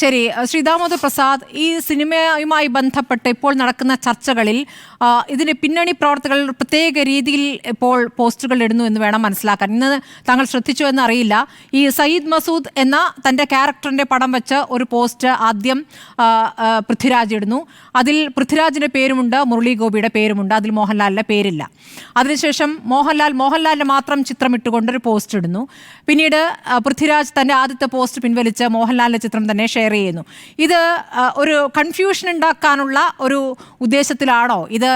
ശരി ശ്രീ ദാമോദർ പ്രസാദ് ഈ സിനിമയുമായി ബന്ധപ്പെട്ട് ഇപ്പോൾ നടക്കുന്ന ചർച്ചകളിൽ ഇതിന് പിന്നണി പ്രവർത്തകർ പ്രത്യേക രീതിയിൽ ഇപ്പോൾ പോസ്റ്ററുകൾ ഇടുന്നു എന്ന് വേണം മനസ്സിലാക്കാൻ. ഇന്ന് താങ്കൾ ശ്രദ്ധിച്ചു എന്ന് അറിയില്ല ഈ സയ്യിദ് മസൂദ് എന്ന തന്റെ ക്യാരക്ടറിന്റെ പടം വെച്ച് ഒരു പോസ്റ്റ് ആദ്യം പൃഥ്വിരാജ് ഇടുന്നു. അതിൽ പൃഥ്വിരാജിന്റെ പേരുമുണ്ട് മുരളി ഗോപിയുടെ പേരുമുണ്ട്. അതിൽ മോഹൻലാലിന്റെ പേരില്ല. അതിനുശേഷം മോഹൻലാൽ മോഹൻലാലിന്റെ മാത്രം ചിത്രം ഇട്ടുകൊണ്ട് ഒരു പോസ്റ്റ് ഇടുന്നു. പിന്നീട് പൃഥ്വിരാജ് തന്റെ ആദ്യത്തെ പോസ്റ്റ് പിൻവലിച്ച് മോഹൻലാലിന്റെ ചിത്രം തന്നെ ഷെയർ ചെയ്യുന്നു. ഇത് ഒരു കൺഫ്യൂഷൻ ഉണ്ടാക്കാനുള്ള ഒരു ഉദ്ദേശത്തിലാണോ? ഇത്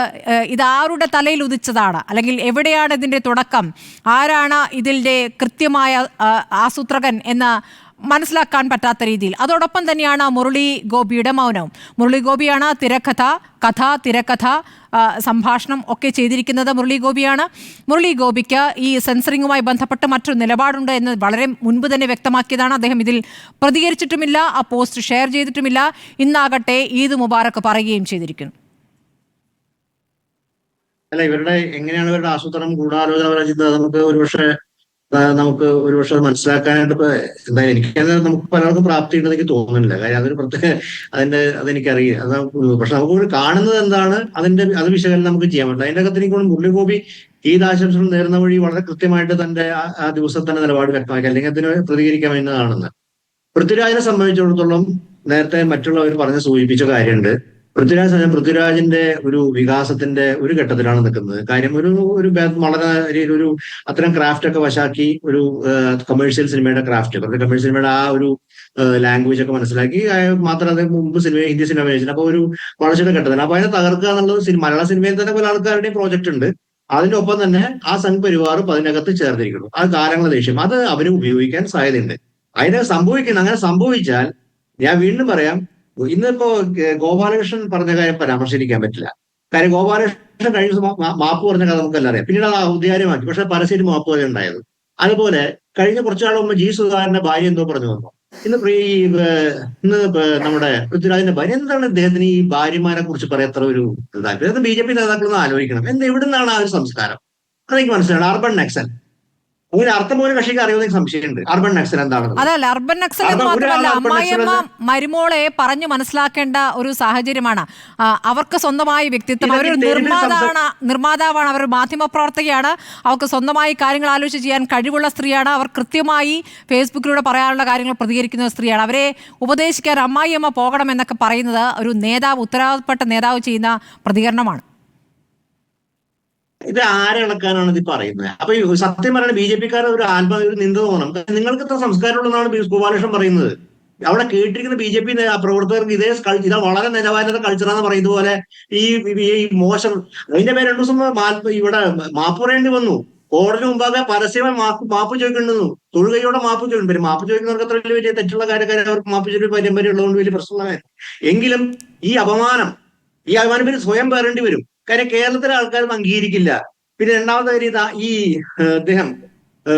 ഇത് ആരുടെ തലയിൽ ഉദിച്ചതാണ്? അല്ലെങ്കിൽ എവിടെയാണ് ഇതിന്റെ തുടക്കം? ആരാണ് ഇതിന്റെ കൃത്യമായ ആസൂത്രകൻ എന്ന മനസ്സിലാക്കാൻ പറ്റാത്ത രീതിയിൽ. അതോടൊപ്പം തന്നെയാണ് മുരളി ഗോപിയുടെ മൗനവും മുരളി ഗോപിയാണ് തിരക്കഥ കഥ തിരക്കഥ സംഭാഷണം ഒക്കെ ചെയ്തിരിക്കുന്നത് മുരളി ഗോപിയാണ്. മുരളി ഗോപിക്ക് ഈ സെൻസറിങ്ങുമായി ബന്ധപ്പെട്ട് മറ്റൊരു നിലപാടുണ്ട് എന്ന് വളരെ മുൻപ് തന്നെ വ്യക്തമാക്കിയതാണ് അദ്ദേഹം. ഇതിൽ പ്രതികരിച്ചിട്ടുമില്ല ആ പോസ്റ്റ് ഷെയർ ചെയ്തിട്ടുമില്ല. ഇന്നാകട്ടെ ഈദ് മുബാറക്ക് പറയുകയും ചെയ്തിരിക്കുന്നു. അല്ല ഇവരുടെ എങ്ങനെയാണ് ഇവരുടെ ആസൂത്രണം? ഗൂഢാലോചന ചിന്ത നമുക്ക് ഒരുപക്ഷെ നമുക്ക് ഒരുപക്ഷെ മനസ്സിലാക്കാനായിട്ട് ഇപ്പൊ എന്തായാലും എനിക്ക് നമുക്ക് പലർക്കും പ്രാപ്തി ഉണ്ടെന്ന് തോന്നുന്നില്ല. കാര്യം അതൊരു പ്രത്യേക അതിന്റെ അതെനിക്കറിയില്ല. അത് പക്ഷെ നമുക്ക് കാണുന്നത് എന്താണ്? അതിന്റെ അത് വിശകലനം നമുക്ക് ചെയ്യാൻ പറ്റില്ല. അതിന്റെ അകത്ത് എനിക്ക് മുരളികോപി ഈ ആശംസകൾ നേരുന്ന വഴി വളരെ കൃത്യമായിട്ട് തന്റെ ആ- ദിവസം തന്നെ നിലപാട് വ്യക്തമാക്കി. അല്ലെങ്കിൽ അതിന് പ്രതികരിക്കാൻ വേണ്ടതാണെന്ന് പൃഥ്വിരാജിനെ സംബന്ധിച്ചിടത്തോളം നേരത്തെ മറ്റുള്ളവർ പറഞ്ഞ് സൂചിപ്പിച്ച കാര്യമുണ്ട്. പൃഥ്വിരാജ് പൃഥ്വിരാജിന്റെ ഒരു വികാസത്തിന്റെ ഒരു ഘട്ടത്തിലാണ് നിൽക്കുന്നത്. കാര്യം ഒരു ഒരു വളരെ ഒരു- അത്തരം ക്രാഫ്റ്റ് ഒക്കെ വശാക്കി ഒരു കമേഴ്ഷ്യൽ സിനിമയുടെ ക്രാഫ്റ്റ് കമേഴ്ഷ്യൽ സിനിമയുടെ ആ ഒരു ലാംഗ്വേജ് ഒക്കെ മനസ്സിലാക്കി മാത്രം മാത്രമല്ല മുമ്പ് സിനിമ ഹിന്ദി സിനിമ അഭിനയിച്ചിട്ടുണ്ട് അപ്പൊ ഒരു വളർച്ചയുടെ ഘട്ടത്തിൽ അപ്പൊ അതിനെ തകർക്കുക എന്നുള്ളത് സിനിമ മലയാള സിനിമയിൽ തന്നെ പല ആൾക്കാരുടെയും പ്രോജക്റ്റ് ഉണ്ട്. അതിന്റെ ഒപ്പം തന്നെ ആ സംഘ് പരിവാറും അതിനകത്ത് ചേർന്നിരിക്കുന്നു. ആ കാലങ്ങളെ ദേഷ്യം. അത് അവന് ഉപയോഗിക്കാൻ സാധ്യതയുണ്ട്. അതിനെ സംഭവിക്കണം. അങ്ങനെ സംഭവിച്ചാൽ ഞാൻ വീണ്ടും പറയാം ഇന്നിപ്പോ ഗോപാലകൃഷ്ണൻ പറഞ്ഞ കാര്യം പരാമർശിക്കാൻ പറ്റില്ല. കാര്യം ഗോപാലകൃഷ്ണൻ കഴിഞ്ഞ ദിവസം മാപ്പ് പറഞ്ഞ കഥ നമുക്കെല്ലാം അറിയാം. പിന്നീട് അത് ഔദ്യാരമാക്കി പക്ഷെ പരസ്യം മാപ്പ് വരെ ഉണ്ടായത് അതുപോലെ കഴിഞ്ഞ കുറച്ചാൾ മുമ്പ് ജി സുധാകരന്റെ ഭാര്യ എന്തോ പറഞ്ഞു വന്നു. ഇന്ന് ഈ, ഇന്ന് നമ്മുടെ പൃഥ്വിരാജിന്റെ ഭാര്യ. എന്താണ് ഇദ്ദേഹത്തിന് ഈ ഭാര്യമാരെ കുറിച്ച് പറയാത്ര ഒരു താല്പര്യം? ബി ജെ പി നേതാക്കളൊന്ന് ആലോചിക്കണം. എന്ത് എവിടെ നിന്നാണ് ആ ഒരു സംസ്കാരം? അതെനിക്ക് മനസ്സിലാണ് അർബൺ നക്സൽ അങ്ങനെ അർത്ഥം പോലും കക്ഷിക്ക് അറിയുന്ന സംശയമുണ്ട്. അർബൻ നക്സൽ എന്താണെന്ന്. അതല്ല അർബൻ നക്സൽ മാത്രമല്ല അമ്മായിയമ്മ മരുമോളെ പറഞ്ഞു മനസ്സിലാക്കേണ്ട ഒരു സാഹചര്യമാണ്. അവർക്ക് സ്വന്തമായി വ്യക്തിത്വം അവർ അവരൊരു നിർമ്മാതാവാണ് നിർമ്മാതാവാണ് അവർ മാധ്യമ പ്രവർത്തകയാണ് അവർക്ക് സ്വന്തമായി കാര്യങ്ങൾ ആലോചിച്ച് ചെയ്യാൻ കഴിവുള്ള സ്ത്രീയാണ്. അവർ കൃത്യമായി ഫേസ്ബുക്കിലൂടെ പറയാനുള്ള കാര്യങ്ങൾ പ്രതികരിക്കുന്ന സ്ത്രീയാണ്. അവരെ ഉപദേശിക്കാൻ അമ്മായിയമ്മ പോകണം എന്നൊക്കെ പറയുന്നത് ഒരു നേതാവ് ഉത്തരവാദപ്പെട്ട നേതാവ് ചെയ്യുന്ന പ്രതികരണമാണ്. ഇത് ആരെ ഇളക്കാനാണ് ഇത് പറയുന്നത്? അപ്പൊ സത്യം പറയുന്നത് ബി ജെ പിക്കാരെ ഒരു ആത്മ ഒരു നിന്ദ തോന്നണം. നിങ്ങൾക്ക് ഇത്ര സംസ്കാരമുള്ളതാണ് ഗോപാലകൃഷ്ണൻ പറയുന്നത്. അവിടെ കേട്ടിരിക്കുന്ന ബി ജെ പി പ്രവർത്തകർക്ക് ഇതേ ഇതാ വളരെ നിലവാരത്തെ കൾച്ചറാന്ന് പറയുന്നത് പോലെ ഈ മോശം അതിന്റെ പേര് രണ്ടു ദിവസം ഇവിടെ മാപ്പ് പറയേണ്ടി വന്നു. കോടതി മുമ്പാകെ പരസ്യമായി മാപ്പ് മാപ്പ് ചോദിക്കേണ്ടുന്നു തൊഴുകയോടെ മാപ്പ് ചോദിക്കും. മാപ്പ് ചോദിക്കുന്നവർക്ക് അത്ര വലിയ വലിയ തെറ്റുള്ള കാര്യക്കാരെ അവർക്ക് മാപ്പ് ചോദിച്ചു പാരമ്പര്യം ഉള്ളതുകൊണ്ട് വലിയ പ്രശ്നമുള്ള എങ്കിലും ഈ അപമാനം ഈ അപമാനം പിന്നെ സ്വയം പേറേണ്ടി വരും. കാര്യം കേരളത്തിലെ ആൾക്കാർ അംഗീകരിക്കില്ല. പിന്നെ രണ്ടാമത്തെ കാര്യം ഈ അദ്ദേഹം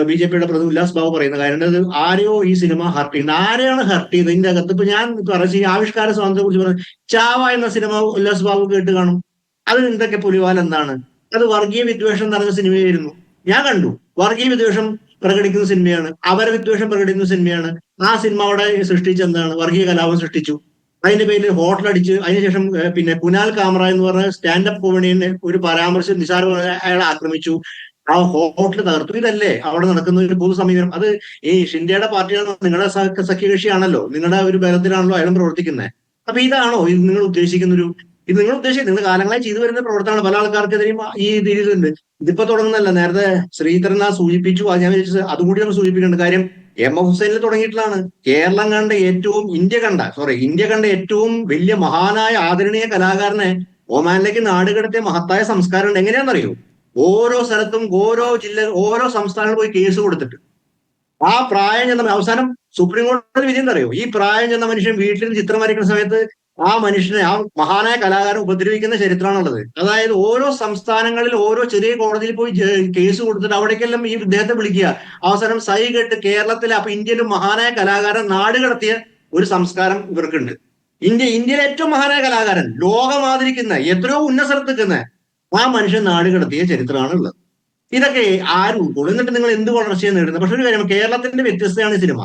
ബി ജെ പിയുടെ പ്രതി ഉല്ലാസ് ബാബു പറയുന്ന കാര്യം. ആരെയോ ഈ സിനിമ ഹർട്ട് ചെയ്യുന്നത് ആരെയാണ് ഹർട്ട് ചെയ്തത് ഇതിന്റെ അകത്ത് ഇപ്പൊ ഞാൻ പറഞ്ഞു ഈ ആവിഷ്കാര സ്വാതന്ത്ര്യത്തെ കുറിച്ച് പറഞ്ഞു ചാവ എന്ന സിനിമ ഉല്ലാസ് ബാബു കേട്ട് കാണും. അത് എന്തൊക്കെ പുലിവാൽ എന്താണ്? അത് വർഗീയ വിദ്വേഷം നിറഞ്ഞ സിനിമയായിരുന്നു. ഞാൻ കണ്ടു. വർഗീയ വിദ്വേഷം പ്രകടിക്കുന്ന സിനിമയാണ്. അവരെ വിദ്വേഷം പ്രകടിക്കുന്ന സിനിമയാണ്. ആ സിനിമ അവിടെ സൃഷ്ടിച്ച എന്താണ് വർഗീയ കലാപം സൃഷ്ടിച്ചു. അതിന്റെ പേരിൽ ഹോട്ടൽ അടിച്ച് അതിനുശേഷം പിന്നെ കുനാൽ കാമറ എന്ന് പറഞ്ഞ സ്റ്റാൻഡപ്പ് കോമഡിയെ ഒരു പരാമർശം നിസാർ അയാളെ ആക്രമിച്ചു. ആ ഹോട്ടൽ തകർത്തു. ഇതല്ലേ? അവിടെ നടക്കുന്ന ഒരു പൊതു സമീപനം അത് ഈ ഷിൻഡയുടെ പാർട്ടിയാണ് നിങ്ങളുടെ സഖ്യ- സഖ്യകക്ഷിയാണല്ലോ. നിങ്ങളുടെ ഒരു ബലത്തിലാണല്ലോ അയാളും പ്രവർത്തിക്കുന്നത് അപ്പൊ ഇതാണോ ഇത് നിങ്ങൾ ഉദ്ദേശിക്കുന്ന ഒരു ഇത് നിങ്ങൾ ഉദ്ദേശിക്കുന്നത് നിങ്ങൾ കാലങ്ങളായി ചെയ്തു വരുന്ന പ്രവർത്തനമാണ്. പല ആൾക്കാർക്കെതിരെയും ഈ രീതിയിലുണ്ട്. ഇതിപ്പോ തുടങ്ങുന്നല്ല നേരത്തെ ശ്രീധരനാഥ് സൂചിപ്പിച്ചു. അത് ഞാൻ വിചാരിച്ചത് അതും നമ്മൾ സൂചിപ്പിക്കുന്നുണ്ട്. കാര്യം എം എഫ് ഹുസൈനിൽ തുടങ്ങിയിട്ടുള്ളതാണ്. കേരളം കണ്ട ഏറ്റവും ഇന്ത്യ കണ്ട സോറി ഇന്ത്യ കണ്ട ഏറ്റവും വലിയ മഹാനായ ആദരണീയ കലാകാരനെ ഒമാനിലേക്ക് നാടുകടത്തിയ മഹത്തായ സംസ്കാരം ഉണ്ട് എങ്ങനെയാണെന്നറിയോ? ഓരോ സ്ഥലത്തും ഓരോ ജില്ല ഓരോ സംസ്ഥാനങ്ങളിൽ പോയി കേസ് കൊടുത്തിട്ട്. ആ പ്രായം ചെന്ന അവസാനം സുപ്രീം കോടതി വിധി എന്തറിയോ ഈ പ്രായം ചെന്ന മനുഷ്യൻ വീട്ടിൽ ചിത്രം വരയ്ക്കുന്ന സമയത്ത് ആ മനുഷ്യനെ ആ മഹാനായ കലാകാരൻ ഉപദ്രവിക്കുന്ന ചരിത്രമാണുള്ളത്. അതായത് ഓരോ സംസ്ഥാനങ്ങളിൽ ഓരോ ചെറിയ കോടതിയിൽ പോയി കേസ് കൊടുത്തിട്ട് അവിടേക്കെല്ലാം ഈ ഇദ്ദേഹത്തെ വിളിക്കുക. അവസാനം സൈ കെട്ട് കേരളത്തിലെ അപ്പൊ ഇന്ത്യയിലെ മഹാനായ കലാകാരൻ നാട് കടത്തിയ ഒരു സംസ്കാരം ഇവർക്കുണ്ട്. ഇന്ത്യ ഇന്ത്യയിലെ ഏറ്റവും മഹാനായ കലാകാരൻ ലോകം ആദരിക്കുന്ന എത്രയോ ഉന്നസരത്തിക്കുന്ന ആ മനുഷ്യൻ നാട് കടത്തിയ ചരിത്രമാണ് ഉള്ളത് ഇതൊക്കെ ആരും ഉൾക്കൊള്ളും നിങ്ങൾ എന്ത് വളർച്ചയാണ് നേടുന്നത്? പക്ഷെ ഒരു കാര്യം കേരളത്തിന്റെ വ്യത്യസ്തയാണ് സിനിമ.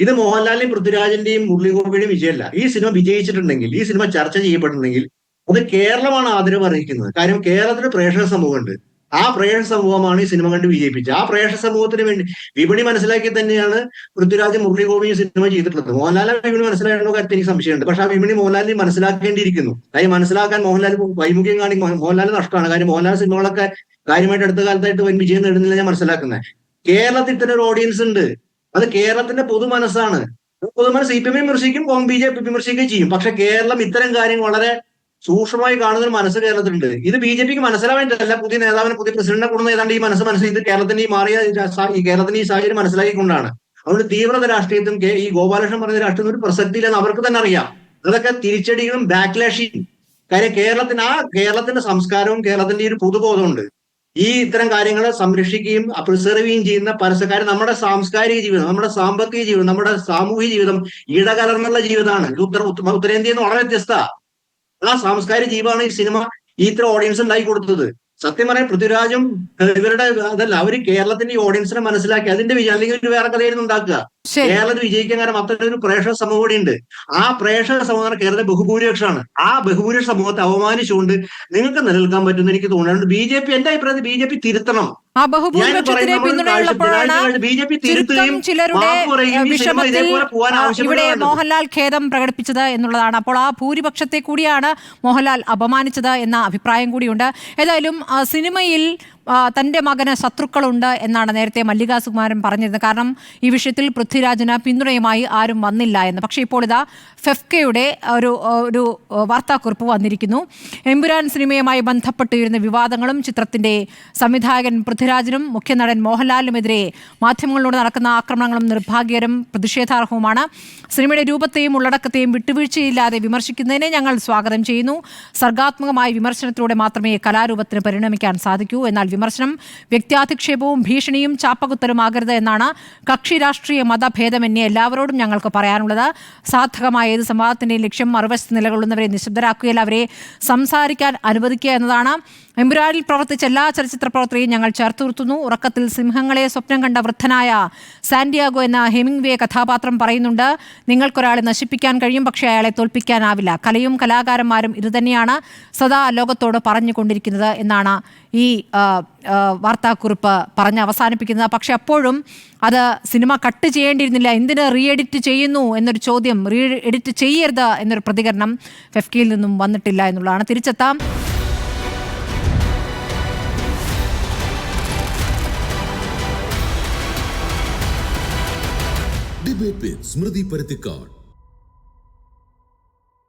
ഇത് മോഹൻലാലിന്റെയും പൃഥ്വിരാജിന്റെയും മുരളീഗോപിയുടെയും വിജയമല്ല. ഈ സിനിമ വിജയിച്ചിട്ടുണ്ടെങ്കിൽ ഈ സിനിമ ചർച്ച ചെയ്യപ്പെട്ടിട്ടുണ്ടെങ്കിൽ അത് കേരളമാണ് ആദരവ് അറിയിക്കുന്നത് കാര്യം കേരളത്തിന് പ്രേക്ഷക സമൂഹമുണ്ട്. ആ പ്രേക്ഷക സമൂഹമാണ് ഈ സിനിമ കണ്ട് വിജയിപ്പിച്ചത്. ആ പ്രേക്ഷക സമൂഹത്തിന് വേണ്ടി വിപണി മനസ്സിലാക്കി തന്നെയാണ് പൃഥ്വിരാജ് മുരളീഗോപി സിനിമ ചെയ്തിട്ടുള്ളത്. മോഹൻലാലെ വിപണി മനസ്സിലാക്കുന്ന കാര്യത്തിൽ എനിക്ക് സംശയമുണ്ട്. പക്ഷെ ആ വിപണി മോഹൻലാലിന് മനസ്സിലാക്കേണ്ടിയിരിക്കുന്നു. കാര്യം മനസ്സിലാക്കാൻ മോഹൻലാൽ വൈമുഖ്യം കാണി മോഹൻലാൽ നഷ്ടമാണ്. കാര്യം മോഹൻലാൽ സിനിമകളൊക്കെ കാര്യമായിട്ട് അടുത്ത കാലത്തായിട്ട് വൻ വിജയം നേടുന്നില്ല ഞാൻ മനസ്സിലാക്കുന്നത്. കേരളത്തിൽ തന്നെ ഒരു ഓഡിയൻസ് ഉണ്ട്. അത് കേരളത്തിന്റെ പൊതുമനസ്സാണ്. പൊതുമനസ് സി പി എം വിമർശിക്കും ബി ജെ പി വിമർശിക്കുകയും ചെയ്യും. പക്ഷെ കേരളം ഇത്തരം കാര്യങ്ങൾ വളരെ സൂക്ഷ്മമായി കാണുന്ന ഒരു മനസ്സ് കേരളത്തിലുണ്ട്. ഇത് ബി ജെ പിക്ക് മനസ്സിലാവേണ്ടതല്ല. പുതിയ നേതാവിനെ പുതിയ പ്രസിഡന്റിനെ കൂടുന്ന ഏതാണ്ട് ഈ മനസ്സ് മനസ്സിൽ ഇത് കേരളത്തിന്റെ ഈ മാറിയ കേരളത്തിന്റെ ഈ സാഹചര്യം മനസ്സിലാക്കിക്കൊണ്ടാണ്. അതുകൊണ്ട് തീവ്രത രാഷ്ട്രീയത്തും ഈ ഗോപാലകൃഷ്ണൻ പറഞ്ഞ രാഷ്ട്രീയത്തിന് ഒരു പ്രസക്തിയില്ലെന്ന് അവർക്ക് തന്നെ അറിയാം. അതൊക്കെ തിരിച്ചടികളും ബാക്ക്ലാഷിയും കാര്യം കേരളത്തിന് ആ കേരളത്തിന്റെ സംസ്കാരവും കേരളത്തിന്റെ ഒരു പൊതുബോധമുണ്ട്. ഈ ഇത്തരം കാര്യങ്ങളെ സംരക്ഷിക്കുകയും പ്രിസർവ് ചെയ്യുകയും ചെയ്യുന്ന പരസ്യക്കാരൻ നമ്മുടെ സാംസ്കാരിക ജീവിതം നമ്മുടെ സാമ്പത്തിക ജീവിതം നമ്മുടെ സാമൂഹിക ജീവിതം ഇടകലർന്നുള്ള ജീവിതമാണ്. ഉത്തര ഉത്ത- ഉത്തരേന്ത്യയിൽ നിന്ന് വളരെ വ്യത്യസ്ത. ആ സാംസ്കാരിക ജീവിതമാണ് ഈ സിനിമ ഈ ഇത്ര ഓഡിയൻസ് ഉണ്ടാക്കി കൊടുത്തത്. സത്യം പറയാൻ പൃഥ്വിരാജും ഇവരുടെ അതല്ല അവർ കേരളത്തിന്റെ ഈ ഓഡിയൻസിനെ മനസ്സിലാക്കി അതിന്റെ വിജയം അല്ലെങ്കിൽ ഒരു വേറെ കഥയായിരുന്നു ഉണ്ടാക്കുക. കേരളത്തിൽ വിജയിക്കാൻ കാരണം അത്തരം പ്രേക്ഷക സമൂഹം കൂടി ഉണ്ട് ആ പ്രേക്ഷക സമൂഹം കേരളത്തിലെ ബഹുഭൂരിപക്ഷമാണ്. ആ ബഹുഭൂരിപക്ഷ സമൂഹത്തെ അവമാനിച്ചുകൊണ്ട് നിങ്ങൾക്ക് നിലനിൽക്കാൻ പറ്റുമെന്ന് എനിക്ക് തോന്നുന്നുണ്ട്. ബി ജെ പി എന്റെ അഭിപ്രായത്തിൽ ബി ജെ പി തിരുത്തണം. ആ ബഹുഭൂരിപക്ഷത്തിനെ പിന്തുണയുള്ളപ്പോഴാണ് ചുരുക്കം ചിലരുടെ വിഷമത്തിൽ ഇവിടെ മോഹൻലാൽ ഖേദം പ്രകടിപ്പിച്ചത് എന്നുള്ളതാണ്. അപ്പോൾ ആ ഭൂരിപക്ഷത്തെ കൂടിയാണ് മോഹൻലാൽ അപമാനിച്ചത് എന്ന അഭിപ്രായം കൂടിയുണ്ട്. ഏതായാലും സിനിമയിൽ ആ, തന്റെ മകന് ശത്രുക്കളുണ്ട് എന്നാണ് നേരത്തെ മല്ലികാ സുകുമാരൻ പറഞ്ഞിരുന്നത്. കാരണം ഈ വിഷയത്തിൽ പൃഥ്വിരാജിന് പിന്തുണയുമായി ആരും വന്നില്ല എന്ന്. പക്ഷേ ഇപ്പോൾ ഇതാ ഫെഫ്കയുടെ ഒരു ഒരു വാർത്താക്കുറിപ്പ് വന്നിരിക്കുന്നു. എമ്പുരാൻ സിനിമയുമായി ബന്ധപ്പെട്ടിരുന്ന വിവാദങ്ങളും ചിത്രത്തിന്റെ സംവിധായകൻ പൃഥ്വിരാജിനും മുഖ്യനടൻ മോഹൻലാലിനുമെതിരെ മാധ്യമങ്ങളിലൂടെ നടക്കുന്ന ആക്രമണങ്ങളും നിർഭാഗ്യകരം പ്രതിഷേധാർഹവുമാണ്. സിനിമയുടെ രൂപത്തെയും ഉള്ളടക്കത്തെയും വിട്ടുവീഴ്ചയില്ലാതെ വിമർശിക്കുന്നതിനെ ഞങ്ങൾ സ്വാഗതം ചെയ്യുന്നു. സർഗാത്മകമായ വിമർശനത്തിലൂടെ മാത്രമേ കലാരൂപത്തിന് പരിണമിക്കാൻ സാധിക്കൂ. എന്നാൽ വിമർശനം വ്യക്തിയാധിക്ഷേപവും ഭീഷണിയും ചാപ്പകുത്തലുമാകരുത് എന്നാണ് കക്ഷി രാഷ്ട്രീയ മതഭേദമന്യേ എല്ലാവരോടും ഞങ്ങൾക്ക് പറയാനുള്ളത്. സാധകമായ ഏത് സംവാദത്തിന്റെയും ലക്ഷ്യം മറുവശത്ത് നിലകൊള്ളുന്നവരെ നിശബ്ദരാക്കുകയല്ല അവരെ സംസാരിക്കാൻ അനുവദിക്കുക എന്നതാണ്. എമ്പുരാനിൽ പ്രവർത്തിച്ച എല്ലാ ചലച്ചിത്ര പ്രവർത്തകരെയും ഞങ്ങൾ ചേർത്ത് നിർത്തുന്നു ഉറക്കത്തിൽ സിംഹങ്ങളെ സ്വപ്നം കണ്ട വൃദ്ധനായ സാന്റിയാഗോ എന്ന ഹെമിംഗ്വേ കഥാപാത്രം പറയുന്നുണ്ട് നിങ്ങൾക്കൊരാളെ നശിപ്പിക്കാൻ കഴിയും പക്ഷേ അയാളെ തോൽപ്പിക്കാനാവില്ല. കലയും കലാകാരന്മാരും ഇതുതന്നെയാണ് സദാ ലോകത്തോട് പറഞ്ഞുകൊണ്ടിരിക്കുന്നത് എന്നാണ് ഈ വാർത്താക്കുറിപ്പ് പറഞ്ഞ് അവസാനിപ്പിക്കുന്നത്. പക്ഷെ അപ്പോഴും അത് സിനിമ കട്ട് ചെയ്യേണ്ടിയിരുന്നില്ല. എന്തിന് റീ എഡിറ്റ് ചെയ്യുന്നു എന്നൊരു ചോദ്യം റീ എഡിറ്റ് ചെയ്യരുത് എന്നൊരു പ്രതികരണം ഫെഫ്കിയിൽ നിന്നും വന്നിട്ടില്ല എന്നുള്ളതാണ്. തിരിച്ചെത്താം. ഡിബേറ്റ് സ്മൃതി പരുത്തിക്കാട്